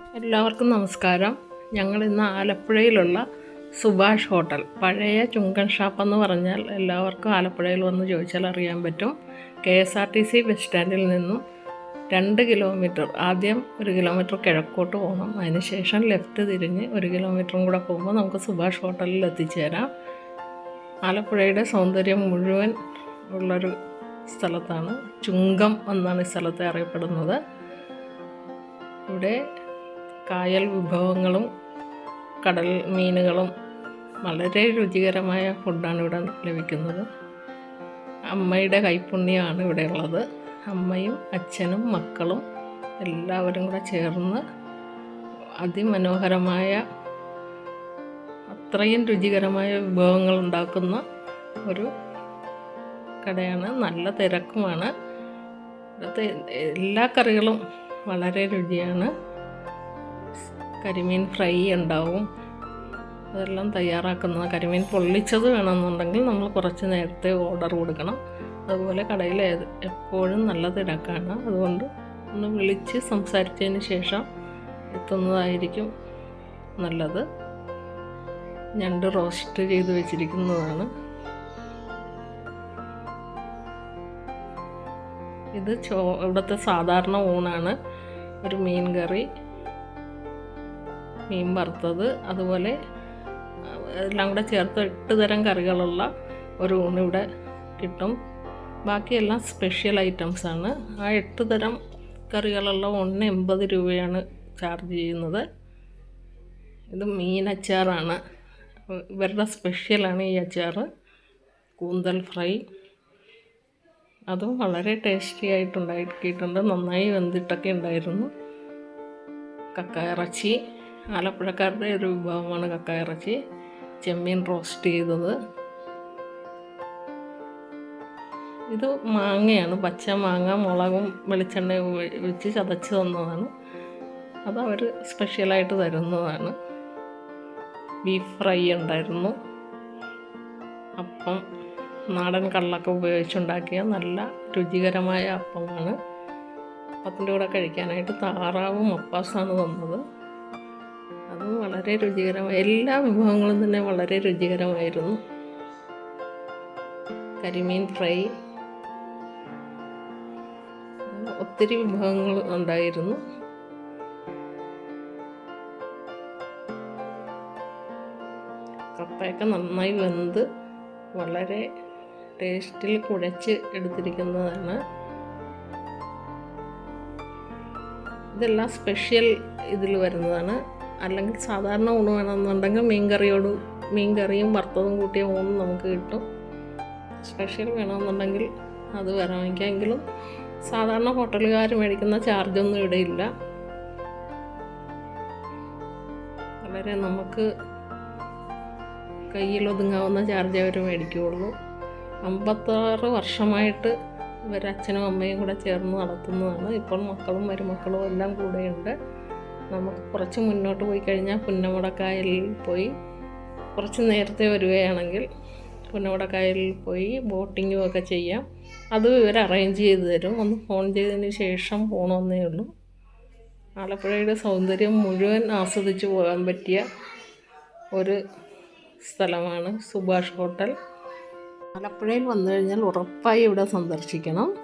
എല്ലാവർക്കും നമസ്കാരം. ഞങ്ങൾ ഇന്ന് ആലപ്പുഴയിലുള്ള സുഭാഷ് ഹോട്ടൽ. പഴയ ചുങ്കൻ ഷാപ്പ് എന്ന് പറഞ്ഞാൽ എല്ലാവർക്കും ആലപ്പുഴയിൽ വന്ന് ചോദിച്ചാൽ അറിയാൻ പറ്റും. K S R T C bus സ്റ്റാൻഡിൽ നിന്നും രണ്ട് കിലോമീറ്റർ ആദ്യം ഒരു കിലോമീറ്റർ കിഴക്കോട്ട് പോകണം. അതിനുശേഷം ലെഫ്റ്റ് തിരിഞ്ഞ് ഒരു കിലോമീറ്ററും കൂടെ പോകുമ്പോൾ നമുക്ക് സുഭാഷ് ഹോട്ടലിൽ എത്തിച്ചേരാം. ആലപ്പുഴയുടെ സൗന്ദര്യം മുഴുവൻ ഉള്ളൊരു സ്ഥലത്താണ്. ചുങ്കം എന്നാണ് ഈ സ്ഥലത്തെ അറിയപ്പെടുന്നത്. ഇവിടെ കായൽ വിഭവങ്ങളും കടൽ മീനുകളും വളരെ രുചികരമായ ഫുഡാണ് ഇവിടെ ലഭിക്കുന്നത്. അമ്മയുടെ കൈപ്പുണ്യമാണ് ഇവിടെ ഉള്ളത്. അമ്മയും അച്ഛനും മക്കളും എല്ലാവരും കൂടെ ചേർന്ന് അതിമനോഹരമായ അത്രയും രുചികരമായ വിഭവങ്ങൾ ഉണ്ടാക്കുന്ന ഒരു കടയാണ്. നല്ല തിരക്കുമാണ്. ഇവിടുത്തെ എല്ലാ കറികളും വളരെ രുചിയാണ്. കരിമീൻ ഫ്രൈ ഉണ്ടാവും. അതെല്ലാം തയ്യാറാക്കുന്നത് കരിമീൻ പൊള്ളിച്ചത് വേണമെന്നുണ്ടെങ്കിൽ നമ്മൾ കുറച്ച് നേരത്തെ ഓർഡർ കൊടുക്കണം. അതുപോലെ കടയിൽ എപ്പോഴും നല്ല തിരക്കാണ് അതുകൊണ്ട് ഒന്ന് വിളിച്ച് സംസാരിച്ചതിന് ശേഷം എത്തുന്നതായിരിക്കും നല്ലത്. ഞണ്ട് റോസ്റ്റ് ചെയ്ത് വെച്ചിരിക്കുന്നതാണ്. ഇത് ചോ ഇവിടുത്തെ സാധാരണ ഊണാണ്. ഒരു മീൻ കറി. മീൻ വറുത്തത് അതുപോലെ എല്ലാം കൂടെ ചേർത്ത് എട്ട് തരം കറികളുള്ള ഒരു ഊണ് ഇവിടെ കിട്ടും. ബാക്കിയെല്ലാം സ്പെഷ്യൽ ഐറ്റംസ് ആണ്. ആ എട്ട് തരം കറികളുള്ള ഊണിന് എൺപത് രൂപയാണ് ചാർജ് ചെയ്യുന്നത്. ഇത് മീനച്ചാറാണ് ഇവരുടെ സ്പെഷ്യലാണ് ഈ അച്ചാർ കൂന്തൽ ഫ്രൈ. അതും വളരെ ടേസ്റ്റി ആയിട്ടുണ്ടാക്കിയിട്ടുണ്ട്. നന്നായി വെന്തിട്ടൊക്കെ ഉണ്ടായിരുന്നു. കക്ക ഇറച്ചി ആലപ്പുഴക്കാരുടെ ഒരു വിഭവമാണ് കക്ക ഇറച്ചി ചെമ്മീൻ റോസ്റ്റ് ചെയ്തത്. ഇത് മാങ്ങയാണ്. പച്ച മാങ്ങ മുളകും വെളിച്ചെണ്ണയും വെച്ച് ചതച്ച് തന്നതാണ്. അത് അവർ സ്പെഷ്യലായിട്ട് തരുന്നതാണ്. ബീഫ് ഫ്രൈ ഉണ്ടായിരുന്നു. അപ്പം നാടൻ കള്ളൊക്കെ ഉപയോഗിച്ചുണ്ടാക്കിയ നല്ല രുചികരമായ അപ്പമാണ്. അപ്പത്തിന്റെ കൂടെ കഴിക്കാനായിട്ട് താറാവും അപ്പാസാണ് തന്നത്. അതും വളരെ രുചികരമായി എല്ലാ വിഭവങ്ങളും തന്നെ വളരെ രുചികരമായിരുന്നു. കരിമീൻ ഫ്രൈ. ഒത്തിരി വിഭവങ്ങൾ ഉണ്ടായിരുന്നു. കപ്പയൊക്കെ നന്നായി വെന്ത് വളരെ ടേസ്റ്റിൽ കുഴച്ച് എടുത്തിരിക്കുന്നതാണ്. ഇതെല്ലാം സ്പെഷ്യൽ ഇതിൽ വരുന്നതാണ്. അല്ലെങ്കിൽ സാധാരണ ഊണ് വേണമെന്നുണ്ടെങ്കിൽ മീൻകറിയോട് മീൻകറിയും കറിയും വറുത്തതും കൂട്ടിയ ഊണും നമുക്ക് കിട്ടും. സ്പെഷ്യൽ വേണമെന്നുണ്ടെങ്കിൽ അത് വരാമെങ്കിലും സാധാരണ ഹോട്ടലുകാർ മേടിക്കുന്ന ചാർജൊന്നും ഇവിടെ ഇല്ല. വളരെ നമുക്ക് കയ്യിൽ ഒതുങ്ങാവുന്ന ചാർജ് അവർ മേടിക്കുകയുള്ളൂ. അമ്പത്താറ് വർഷമായിട്ട് ഇവർ അച്ഛനും അമ്മയും കൂടെ ചേർന്ന് നടത്തുന്നതാണ്. ഇപ്പോൾ മക്കളും മരുമക്കളും എല്ലാം കൂടെയുണ്ട്. നമുക്ക് കുറച്ച് മുന്നോട്ട് പോയി കഴിഞ്ഞാൽ പുന്നമുടക്കായലിൽ പോയി കുറച്ച് നേരത്തെ വരികയാണെങ്കിൽ പുന്നമുടക്കായലിൽ പോയി ബോട്ടിങ്ങും ഒക്കെ ചെയ്യാം. അതും ഇവർ അറേഞ്ച് ചെയ്ത് തരും. ഒന്ന് ഫോൺ ചെയ്തതിന് ശേഷം പോകണമെന്നേ ഉള്ളൂ. ആലപ്പുഴയുടെ സൗന്ദര്യം മുഴുവൻ ആസ്വദിച്ച് പോകാൻ പറ്റിയ ഒരു സ്ഥലമാണ് സുഭാഷ് ഹോട്ടൽ. ആലപ്പുഴയിൽ വന്നു കഴിഞ്ഞാൽ ഉറപ്പായി ഇവിടെ സന്ദർശിക്കണം.